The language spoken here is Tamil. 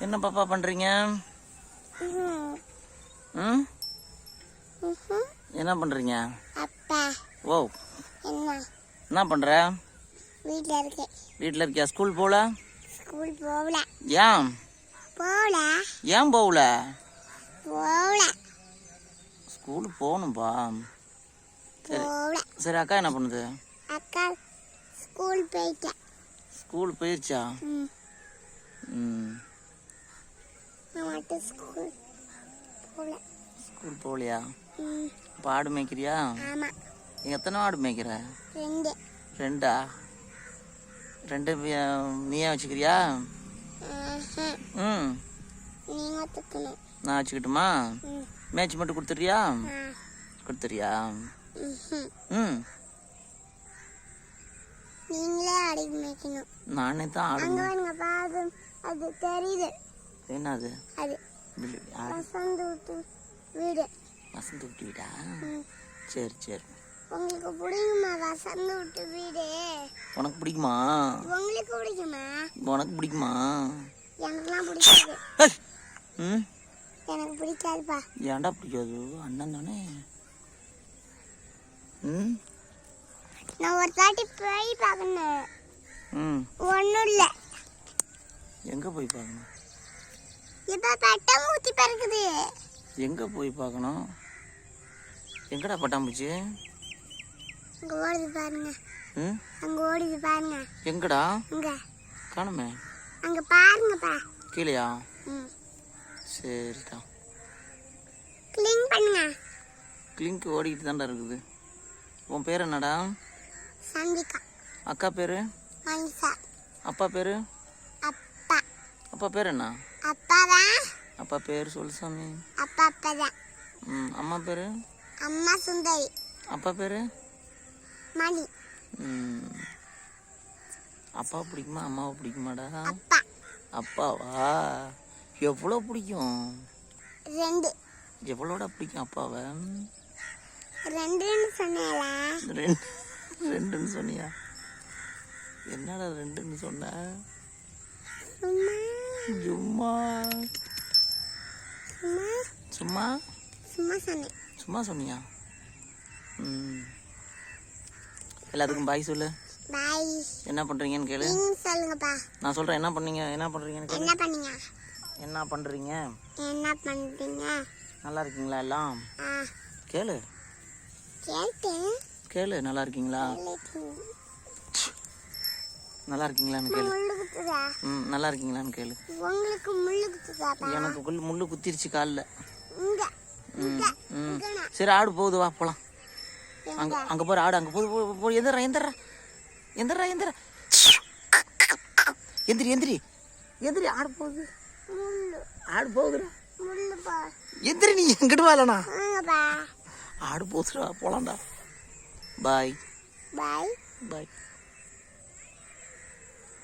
என்ன பாப்பா பண்றீங்க. ம். என்ன பண்றீங்க? அப்பா. ஓ என்ன? என்ன பண்ற? வீட்டில் இருக்கு வீட்டில் இருக்கியா? ஸ்கூல் ஸ்கூல் போகல. ஏன்? போகல. ஏன் போகல? போகல. ஸ்கூல் போகணும்பா. சரி. சரி அக்கா என்ன பண்ணுது? அக்கா ஸ்கூல் போயிட்டேன். ஸ்கூல் போயிருச்சா? ம். ம். நான் மட்டும் ஸ்கூல் போகல. ஸ்கூல் போகலையா? இப்போ ஆடு மேய்க்கிறியா? ஆமாம் நீ எத்தனை ஆடு மேய்க்கிற? ரெண்டு. ரெண்டா? ரெண்டு நீயே வச்சுக்கிறியா. ம். நான் வச்சுக்கிட்டுமா? ம். மேய்ச்சி மட்டும் கொடுத்துறியா கொடுத்துறியா. ம். நீங்களே அடிக்க வைக்கணும் நானே தான் ஆடு அது அது தெரியுது. என்னது? வசந்த் விட்டு வீடு. வசந்த் விட்டு வீடா. சரி சரி. உங்களுக்கு பிடிக்குமா வசந்த் விட்டு வீடு? உனக்கு பிடிக்குமா? உங்களுக்கு பிடிக்குமா? உனக்கு பிடிக்குமா? எனக்குலாம் பிடிக்காது! ம்? எனக்கு பிடிக்காதுப்பா. ஏன்டா பிடிக்காது? அண்ணன் தானே? ம்? நான் ஒரு தாட்டி போய் பார்க்கணும். ம். ஒன்றும் இல்லை. எங்கே போய் பார்க்கணும்? இப்போ பட்டாம்பூச்சி பறக்குது. எங்கே போய் பார்க்கணும்? எங்கடா பட்டாம்பூச்சி? அங்கே ஓடுது பாருங்க. ம் அங்கே ஓடுது பாருங்க. எங்கடா? அங்கே. காணுமே. அங்கே பாருங்கப்பா. கீழேயா? ம். சரிடா. க்ளீன் பண்ணுங்க. கிளிங்க் ஓடிக்கிட்டு தான்டா இருக்குது. உன் பேர் என்னடா? சந்திகா. அக்கா பேர்? மனிஷா அப்பா பேர்? அப்பா. அப்பா பேர் என்ன? அப்பா தான் அப்பா பேர் சொல்லு சாமி. அப்பா அப்பா ம் அம்மா பேர்? அம்மா சுந்தரி. அப்பா பேர்? மணி. ம். அப்பா பிடிக்குமா அம்மாவை பிடிக்குமாடா? அப்பா. அப்பாவா? எவ்வளோ பிடிக்கும்? ரெண்டு. எவ்வளோடா பிடிக்கும் அப்பாவை? ரெண்டுன்னு சொன்னேல ரெண்டு ரெண்டுன்னு சொன்னியா? என்னடா ரெண்டுன்னு சொன்ன? சும்மா. சும்மா? சும்மா? சொன்னேன். சும்மா சொன்னியா? ம். எல்லாத்துக்கும் பாய் சொல்லு. பாய் என்ன பண்ணுறீங்கன்னு கேளு. நீங்க சொல்லுங்கப்பா. நான் சொல்கிறேன் என்ன பண்ணீங்க? என்ன பண்ணுறீங்கன்னு கேளு. என்ன பண்ணீங்க? என்ன பண்ணுறீங்க என்ன பண்றீங்க? நல்லா இருக்கீங்களா எல்லாம்? கேளு. கேட்டேன். கேளு நல்லா இருக்கீங்களா. நல்லா இருக்கீங்களான்னு கேளு. ம் நல்லா இருக்கீங்களான்னு கேளு. உங்களுக்கு முள்ளு குத்துதாப்பா எனக்கு குள் முள்ளு குத்திருச்சு காலில். ம். சரி ஆடு போகுது வா போகலாம்? அங்கே அங்கே போகிற ஆடு அங்கே போகுது போ, போ எந்திரா எந்திரா. எந்திரா எந்திரா. எந்திரி எந்திரி. எந்திரி ஆடு போகுது. முள்ளு. ஆடு போகுதுடா. எந்திரி நீ எங்கிட்டு வாங்கப்பா ஆடு போகுதுடா போகலாம்டா பாய். பாய். பாய்.